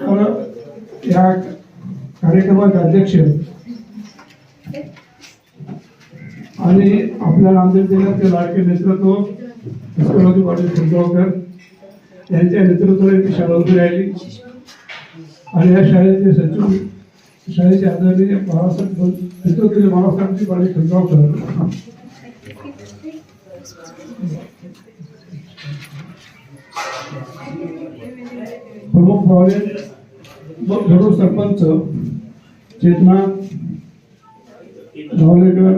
तर या कार्यक्रमाचे अध्यक्ष आणि आपल्या नांदेड जिल्ह्याचे लाडके नेतृत्व राष्ट्रवादी पाटील फुलगावकर यांच्या नेतृत्वाने ती शाळा उभी राहिली. आणि या शाळेचे सचिव शाळेचे आदरणीय बाळासाहेब नेतृत्वाचे बाळासाहेबजी पाटील खंडगावकर प्रमुख पाहुणे गरुड सरपंच चेतना धावलेकर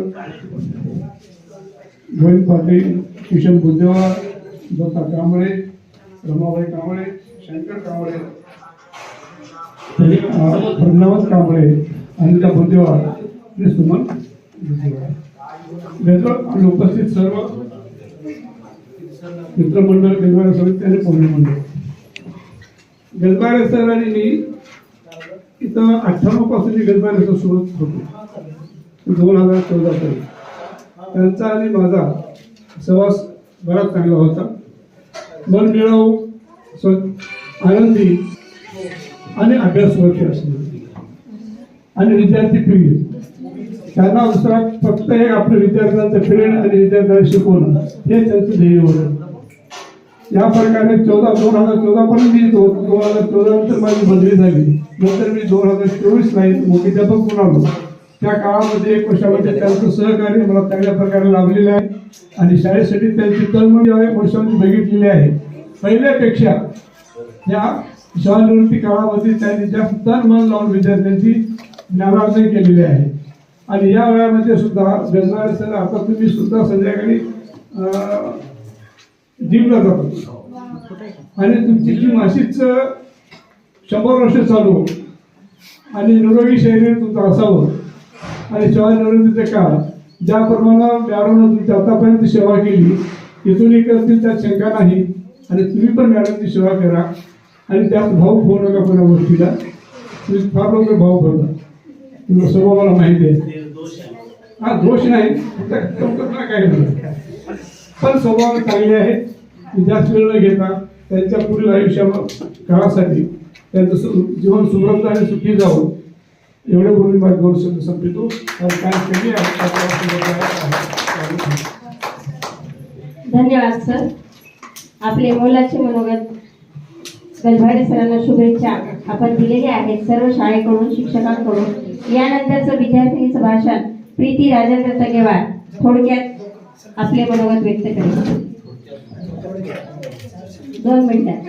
गोविंद पाटील किशन बुद्धेवार दत्ता कांबळे रमाबाई कांबळे शंकर कांबळे अं, प्रज्ञावंत कांबळे अनिता बुद्धेवार आणि सुमन बुद्धेवार आणि उपस्थित सर्व मित्रमंडळ गजबारे समिती आणि पौर्णी मंडळ गजबारे सर आणि मी इथं अठ्ठ्याण्णवपासून मी सुरू होतो. दोन हजार चौदा पर्यंत त्यांचा आणि माझा सहवास बराच चांगला होता. मन मिळावू स्व आनंदी आणि अभ्यासवरती असणे. आणि विद्यार्थी पिढी. त्यांना दुसरा फक्त एक आपल्या विद्यार्थ्यांचं पिरियड आणि विद्यार्थ्यांना शिकवणं. हे त्यांचं ध्येय होतं. या प्रकारे चौदा दोन हजार चौदा पर्यंत मी दोन हजार चौदा नंतर माझी बदली झाली. नंतर मी दोन हजार चोवीस ला मुख्याध्यापक म्हणून आलो त्या काळामध्ये एक वर्षामध्ये त्यांचं सहकार्य मला चांगल्या प्रकारे लाभलेलं आहे. आणि शाळेसाठी त्यांची तळमळी या एक वर्षामध्ये बघितलेली आहे. पहिल्यापेक्षा या शाळानिवृत्ती काळामध्ये त्यांनी जास्त तन मन लावून विद्यार्थ्यांची ज्ञानार्जन केलेली आहे. आणि या वेळामध्ये सुद्धा गजनारे सर आता तुम्ही सुद्धा संध्याकाळी जिंकला जातो. आणि तुमची जी अशीच शंभर वर्ष चालू आणि निरोगी शरीर तुमचं असावं. आणि शिवाजी नरेंद्रचे काळ ज्याप्रमाणे मॅडमनं तुमची आतापर्यंत सेवा केली इथूनही करतील त्यात शंका नाही. आणि तुम्ही पण मॅडमची सेवा करा. आणि त्यात भाऊ होऊ नका कोणा गोष्टीला. तुम्ही फार लवकर भाऊ होता तुम्हाला स्वभाव मला माहिती आहे. हा दोष नाही. काय पण स्वभाव चांगले आहेत. जास्त वेळ न घेता त्यांच्या पुढील आयुष्या काळासाठी त्यांचं सु- जीवन सुमृद्ध आणि सुखी जावं एवढे बोलून माझे दोन शब्द संपितो आणि काय कमी धन्यवाद सर. आपले मोलाचे मनोगत गजभाडे सरांना शुभेच्छा आपण दिलेल्या आहेत सर्व शाळेकडून शिक्षकांकडून. यानंतरचं विद्यार्थिनीचं भाषण प्रीती राजेंद्र तगेवार थोडक्यात आपले मनोगत व्यक्त करेल दोन मिनिटात